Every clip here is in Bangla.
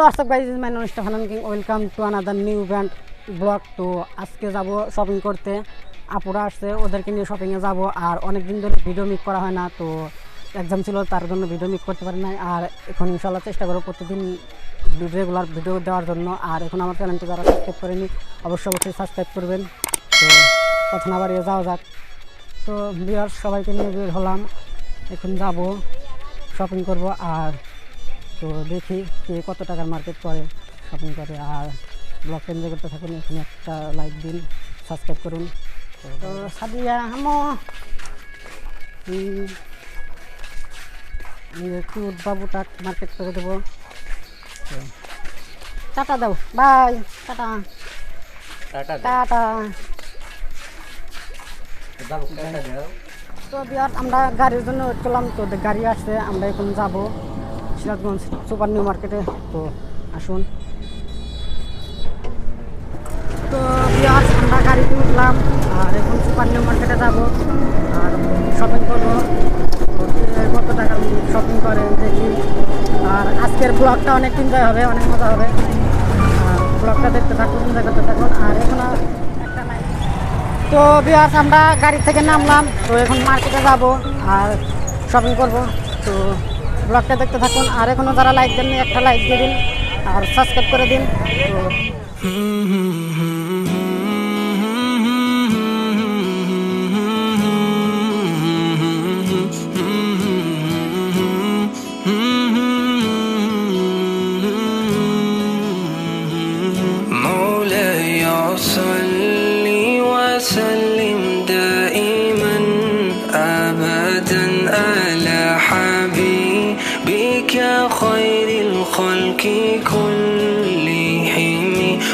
হ্যালো আসব গাইজ ইজ মাই ননিষ্ঠা ফানান king welcome to another new brand vlog তো আজকে যাব শপিং করতে। আপুরা আসছে, ওদেরকে নিয়ে শপিংয়ে যাব। আর অনেক দিন ধরে ভিডিও মিক করা হয় না, তো এক্সাম ছিল, তার জন্য ভিডিও মিক করতে পারি নাই। আর এখন ইনশাল্লাহ চেষ্টা করব প্রতিদিন রেগুলার ভিডিও দেওয়ার জন্য। আর এখন আমার চ্যানেলটি যারা সাবস্ক্রাইব করেনি, অবশ্যই অবশ্যই সাবস্ক্রাইব করবেন। তো কথা না বাড়িয়ে যাওয়া যাক। তো বিয়ার সবাইকে নিয়ে বের হলাম। এখন যাব শপিং করব। আর তো দেখি কে কত টাকার মার্কেট করে শপিং করে। আর ব্লগ এনজয় করতে থাকুন এখানে একটা লাইক দিন সাবস্ক্রাইব করুন। তো সাদিয়া হামো। একটু বাবুটা মার্কেট করে দেবো। টাটা দাও বাই টাটা। টাটা তো বিয়ার আমরা গাড়ির জন্য ওয়েট করলাম তো গাড়ি আসছে আমরা এখন যাব। সিরাজগঞ্জ সুপার নিউ মার্কেটে। তো আসুন। তো বিয়ার আমরা গাড়িতে উঠলাম আর এখন সুপার নিউ মার্কেটে যাব, আর শপিং করব। কত টাকা শপিং করে দেখি। আর আজকের ব্লগটা অনেক এনজয় হবে, অনেক মজা হবে। ব্লগটা দেখতে থাকুন এনজয় করতে থাকুন। আর এখন একটা তো বিহার আমরা গাড়ি থেকে নামলাম। তো এখন মার্কেটে যাব, আর শপিং করব। তো ব্লগটা দেখতে থাকুন। আর এখনও যারা লাইক দেননি, একটা লাইক দিয়ে দিন আর সাবস্ক্রাইব করে দিন। তো الخلق كلهم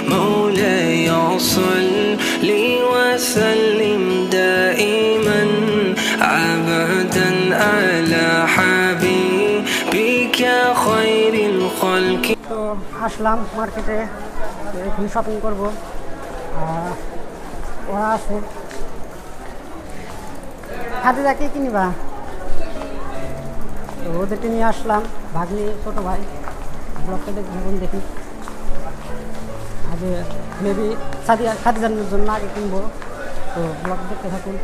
مولاي صل وسلم دائما ابدا على حبيبك خير الخلق তো আসলাম মার্কেটে তো এখন শপিং করব আর ওরা আছে হাতে যা কি কিনিবা তো ওদেরকে নিয়ে আসলাম ভাগ্নি ছোটো ভাই ব্লগটা দেখি এখন দেখি। আগে মেবি সাদি খাদিজানের জন্য আগে কিনবো। তো ব্লগ দেখতে থাকুন।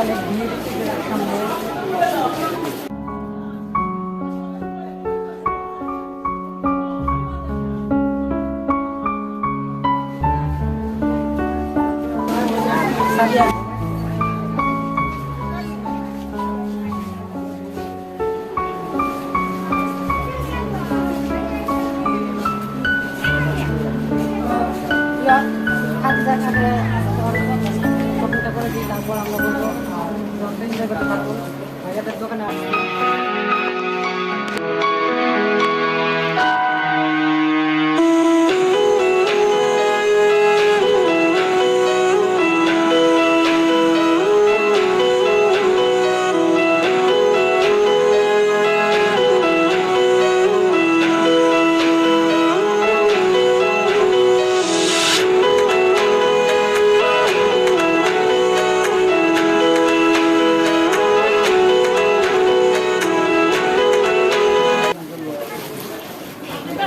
অনেক ভিড় সামনে। হাতে যা থাকলে শপিংটা করে দিই তারপর আমরা বলব এনজয় করতে পারব ভাইয়াদের দোকানে আসব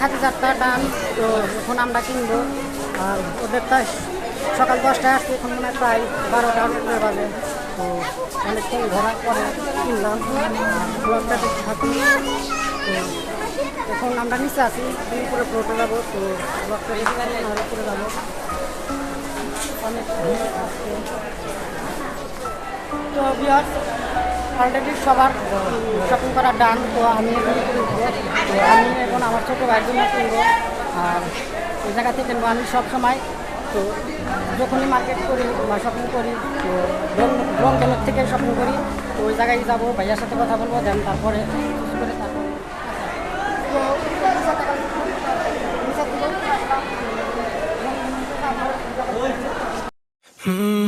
খাতি চারটা ডান, তো এখন আমরা কিনবো। আর ওদেরটা সকাল দশটায় আসছে, এখন মনে প্রায় বারোটা উপরে বাজে। তো অনেকক্ষণ ঘোরার পরে কিনলাম। থাকি তো এখন আমরা নিচে আছি তুমি উপরে ফ্লোটে যাব, তো উপরে যাব। অনেক তো বিয়ার অলরেডি সবার শপিং করা ডান তো আমি এখন কিনবো তো আমি এখন আমার ছোটো ভাইয়ের জন্য কিনবো আর ওই জায়গা থেকে কিনবো আমি সবসময় তো যখনই মার্কেট করি বা শপিং করি, তো রংধনুর থেকে শপিং করি, তো ওই জায়গায় যাব, ভাইয়ার সাথে কথা বলব দেন তারপরে করে তারপরে। তো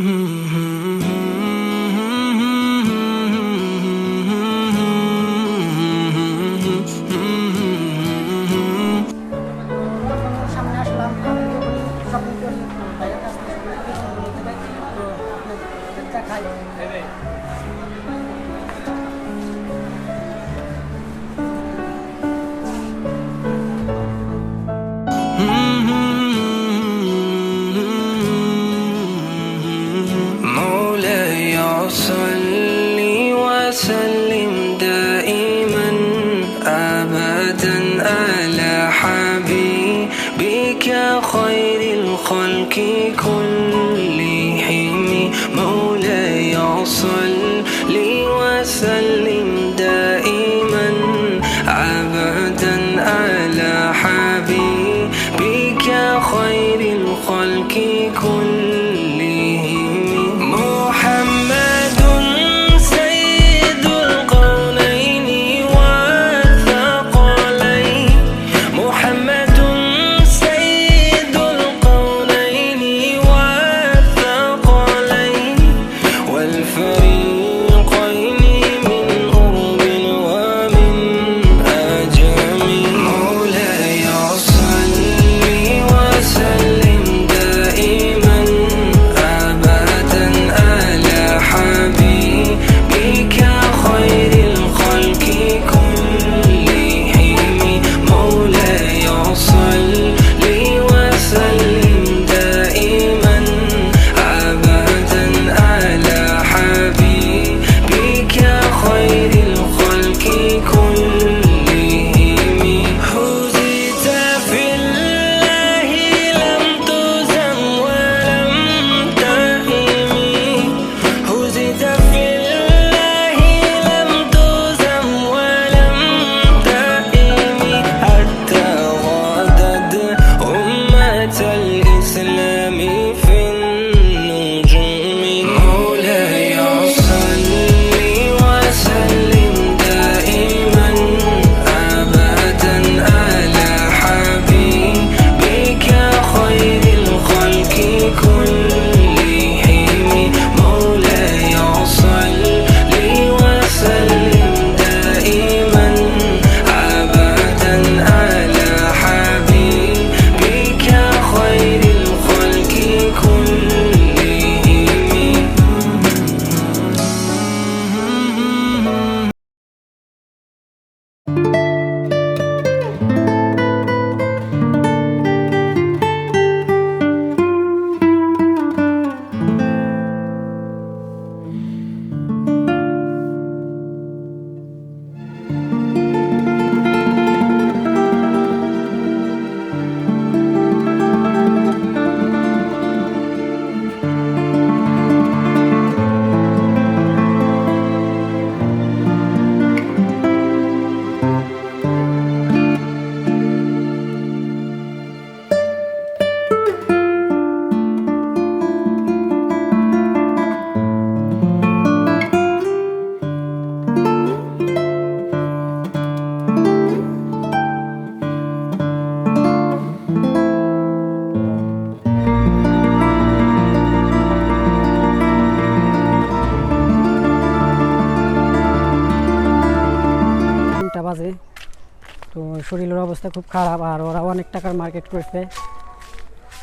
শরীরের অবস্থা খুব খারাপ আর ওরা অনেক টাকার মার্কেট করছে।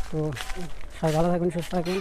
তো সবাই ভালো থাকুন, সুস্থ থাকুন।